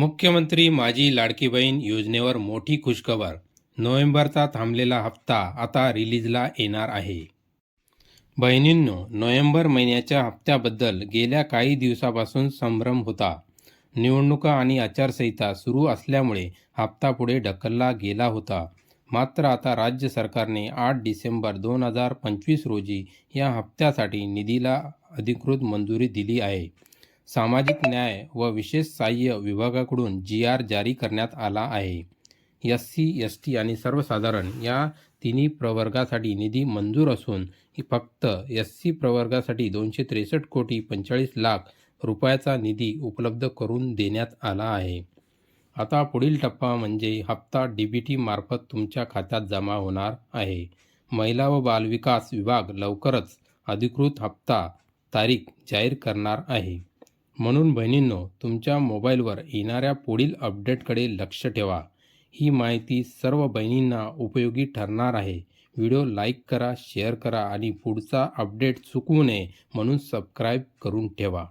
मुख्यमंत्री माझी लाडकी बहीण योजनेवर मोठी खुशखबर. नोव्हेंबरचा थांबलेला हप्ता आता रिलीजला येणार आहे. बहिणींनो नोव्हेंबर महिन्याच्या हप्त्याबद्दल गेल्या काही दिवसापासून संभ्रम होता. निवडणुका आणि आचारसंहिता सुरू असल्यामुळे हप्ता पुढे ढकलला गेला होता. मात्र आता राज्य सरकारने आठ डिसेंबर दोन हजार पंचवीस रोजी या हप्त्यासाठी निधीला अधिकृत मंजुरी दिली आहे. सामाजिक न्याय व विशेष सहाय्य विभागाकडून जी आर जारी करण्यात आला आहे. एस सी एस टी आणि सर्वसाधारण या तिन्ही प्रवर्गासाठी निधी मंजूर असून फक्त एस सी प्रवर्गासाठी दोनशे त्रेसष्ट कोटी पंचेचाळीस लाख रुपयाचा निधी उपलब्ध करून देण्यात आला आहे. आता पुढील टप्पा म्हणजे हप्ता डी बी टी मार्फत तुमच्या खात्यात जमा होणार आहे. महिला व बालविकास विभाग लवकरच अधिकृत हप्ता तारीख जाहीर करणार आहे. म्हणून बहिणींनो तुमच्या मोबाईलवर येणाऱ्या पुढील अपडेटकडे लक्ष ठेवा. ही माहिती सर्व बहिणींना उपयोगी ठरणार आहे. व्हिडिओ लाईक करा शेअर करा आणि पुढचा अपडेट चुकवू नये म्हणून सबस्क्राईब करून ठेवा.